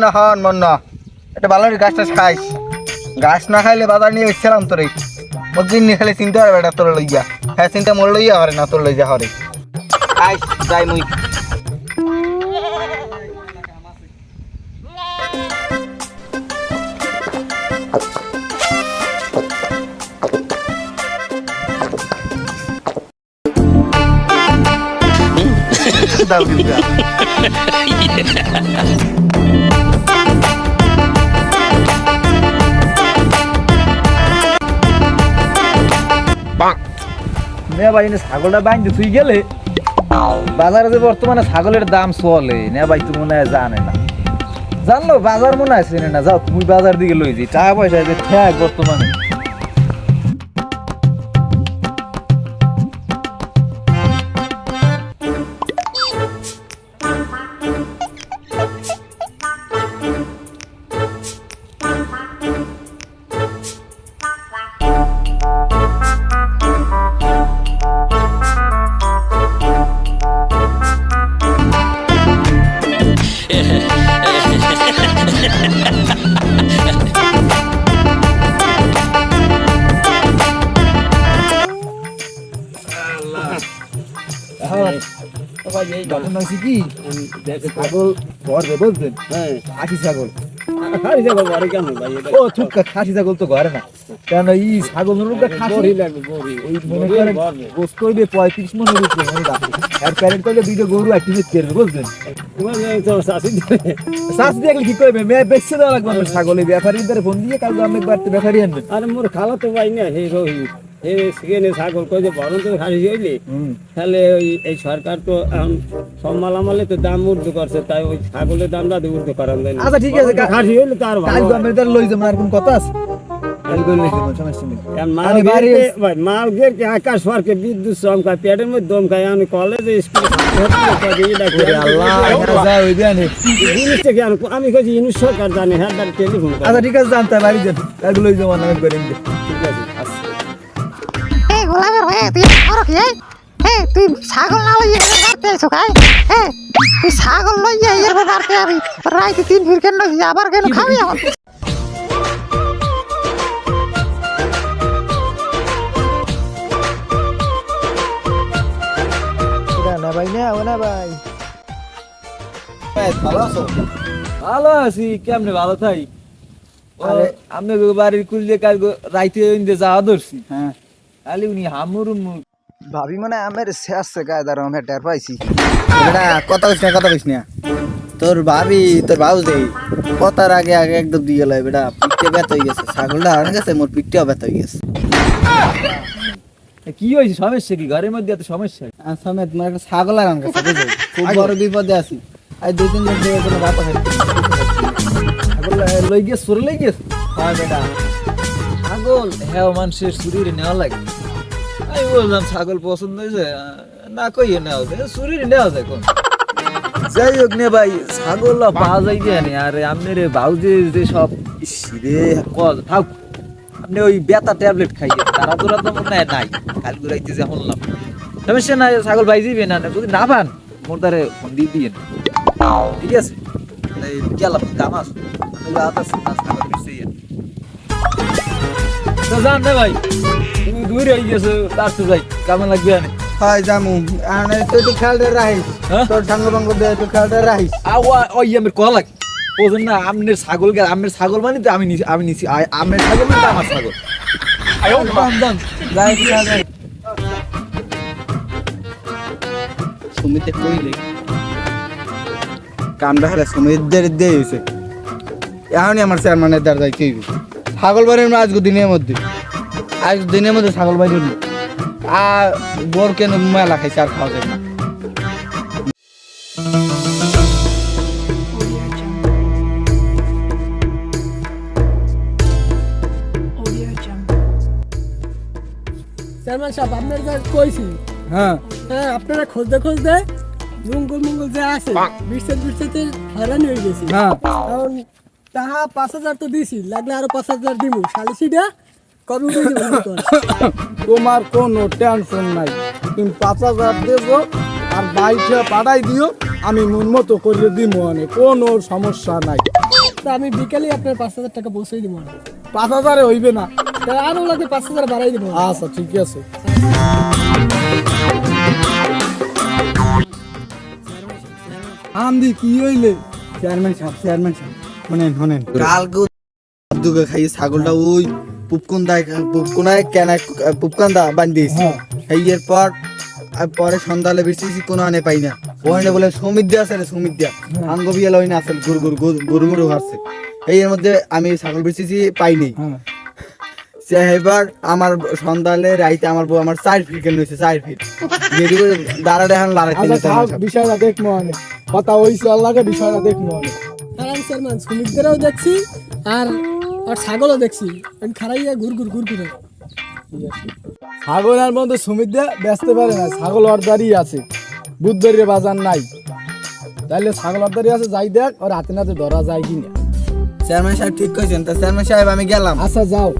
মন হন মন এটা ভালো গাছ টাছ খাইস। গাছ না খাইলে বাজার নিয়ে এসছিলাম তোরে। মোর নিয়ে খালি চিন্তা হবে এটা তোর লইয়া। হ্যাঁ চিন্তা মোর লইয়া হরে না তোর লইয়া হরে। আইস যাই মুই। দাও কিন্তু। ভাই ছাগলটা বাইন্দে তুই গেলে বাজারে যে বর্তমানে ছাগলের দাম চলে, নে ভাই, তুমি মনে হয় জানে না। জানলো, বাজার মনে হয় চেনে না। যাও, তুমি বাজার দিকে লই যে টাকা পয়সা যে ঠেক বর্তমানে। ঘটনা হচ্ছে কি ছাগল ঘর দে বুঝলেন খাসি ছাগল। ও চুপ খাসি ছাগল তো ঘরে না। কেন এই ছাগল নুরুটা খাসি ওই মনে করেন গোস করবে পঁয়ত্রিশ মনের উপরে মনে রাখে আর প্যারেন্ট করলে দুইটা গরু একটি করবে বুঝলেন? শ্বাস দেখলে কি করবে? মেয়ে বেচতে দেওয়া লাগবে আমার ছাগলের ব্যাপারীর ফোন দিয়ে কালকে আমি বাড়তে ব্যাপারী আনবেন। আরে মোর খালা তো ভাই না হে সেখানে ছাগল কই যে বরণ তো খাসি হইলে? তাহলে ওই এই সরকার তো এখন সব মালামালে তো দাম ঊর্ধ্ব করছে তাই ওই ছাগলের দামটা ঊর্ধ্ব করান দেয় আচ্ছা, ঠিক আছে, খাসি হইলে তো আর ভালো তার লই যাব আর কোন কথা আছে? আমি বাড়ি গেরকে- ভাই, মাল গেরকে আকাশ ফারকে বিদ্যুৎ চমকায় পেটের মধ্যে দম আমি কলেজে স্কুলে আমি- সরকার জানে হ্যাঁ টেলিফোন আচ্ছা ঠিক আছে জানতে বাড়ি করে গোলামের হয়ে তুই করো কি এই? এই তুই ছাগল না লইয়ে এর বাড়তে আইছো খাই এই? তুই ছাগল লইয়ে এর বাড়তে আবি রাইতে তিন ফির কেন আবার কেন খাবি আমার না ভাই না ও না ভাই ভালো আছো? ভালো আছি কেমনে ভালো থাই? আরে আমি বাড়ির কুললে কাল রাইতে যাওয়া ধরছি। হ্যাঁ। খালি উনি হামুর ভাবি মানে আমার শেষ গায়ে দাঁড়ো আমি টের পাইছি। এটা কথা কইস না কথা কইস না। তোর ভাবি তোর ভাউজ দেই। কথার আগে আগে একদম দিয়ে গেল বেটা। পিঠে ব্যথ হয়ে গেছে। ছাগলটা হারানো গেছে মোর পিঠটাও ব্যথ হয়ে গেছে। কি হয়েছে? সমস্যা কি? ঘরের মধ্যে এত সমস্যা? আর সমেত মোর একটা ছাগল হারান গেছে বুঝলি? খুব বড় বিপদে আছি। আর দুই তিন দিন ধরে কোনো ভাত খাইতে ছাগল লই গিয়ে সরে লই গিয়ে হয় বেটা। ছাগল? হ্যাঁ মানুষের শরীরে নেওয়া লাগে। আমি বললাম ছাগল পছন্দ হয়েছে না কইয়ে নেওয়া যায়। শরীরে নেওয়া যায় কোন? যাই হোক নে ভাই ছাগল পাওয়া যায় কি আর আপনার বাউজে যে সব রে কল থাক। আপনি ওই বেতা ট্যাবলেট খাইয়ে তারা তো মনে হয় নাই। কাল গুড়াইতে যে শুনলাম। সমস্যা নাই ছাগল ভাই যাবে না। না, যদি না পান মোর দ্বারে ফোন দিয়ে দিয়ে ঠিক আছে? গেলাম কাম আস রাত আছে না ছাগল জান না ভাই। তুমি দূর হয়ে গেছো তার তো যাই। কেমন লাগবে? আনে হয় জামু আর তুই তো খেলতে রাখিস হ্যাঁ? তোর সঙ্গ বঙ্গ দিয়ে তুই খেলতে রাখিস ওই আমার কল। লাগে ওজন না আমনের ছাগল গে আমনের ছাগল মানে তো আমি নিছি আমি নিছি। আ- আমনের ছাগল মানে তো আমার ছাগল। দাম দাম যাই যাই সুমিতে কইলে কামটা হলে সুমিতদের দিয়ে হয়েছে এখনই আমার চেয়ারম্যানের দ্বার যাইতে হইবে। ছাগল বাড়ি বাড়ির আজকে দিনের মধ্যে। আজ দিনের মধ্যে ছাগল বাড়ি হইল আর বোর কেন মেলা খাইছে আর খাওয়া যায় না। চেয়ারম্যান সাহেব আপনার কাছে কইছি। হ্যাঁ। হ্যাঁ আপনারা খুঁজতে খুঁজতে জঙ্গল মঙ্গল যে আছে হয়রানি হয়ে গেছি। হ্যাঁ। তাহা পাঁচ হাজার তো দিছি লাগলে আরও পাঁচ হাজার দিব সালিসিটা কবে উঠে দিব তোমার কোনো টেনশন নাই। তুমি পাঁচ হাজার দেবো আর বাইকে পাঠাই দিও আমি মন মতো করে দিব অনেক কোনো সমস্যা নাই। তা আমি বিকেলে আপনার পাঁচ হাজার টাকা পৌঁছে দিব। পাঁচ হাজারে হইবে না। আরও লাগে পাঁচ হাজার বাড়াই দিব। আচ্ছা ঠিক আছে। আমদি কি হইলে? চেয়ারম্যান সাহেব চেয়ারম্যান সাহেব। শোনেন শোনেন। কালকে দুগে খাই ছাগলটা ওই পুপকুনায় কেন পুপকান্দা বান্ধিস এই এর পর পরে সন্ধ্যালে বেশি কোনো আনে পাই না। ওখানে বলে সমিদ্যা আছে না সমিদ্যা আঙ্গ বিয়াল ওই না আছে গুরু গুরু গুরু মুরু হারছে। এই এর মধ্যে আমি ছাগল বেশি পাইনি হ্যাঁ। এবার আমার সন্ধ্যালে রাইতে আমার বউ আমার চার ফিট কেন হয়েছে চার ফিট। রেডি করে এখন আচ্ছা লড়াইতে বিষয়টা অনেক কথা ওই লাগে বিষয়টা কারণ চেয়ারম্যান শ্রমিকদেরও দেখছি আর আর ছাগলও দেখছি। আমি খারাইয়া ঘুর ঘুর ঘুর ঘুরে। ছাগলের মধ্যে সুমিত ব্যস্ত পারে না। ছাগল অর্দারই আছে। বুধবারের বাজার নাই। তাইলে ছাগল অর্দারই আছে যাই দেখ ওর হাতে নাতে ধরা যায় কি না চেয়ারম্যান সাহেব ঠিক কইছেন তা চেয়ারম্যান সাহেব আমি গেলাম। আচ্ছা যাও।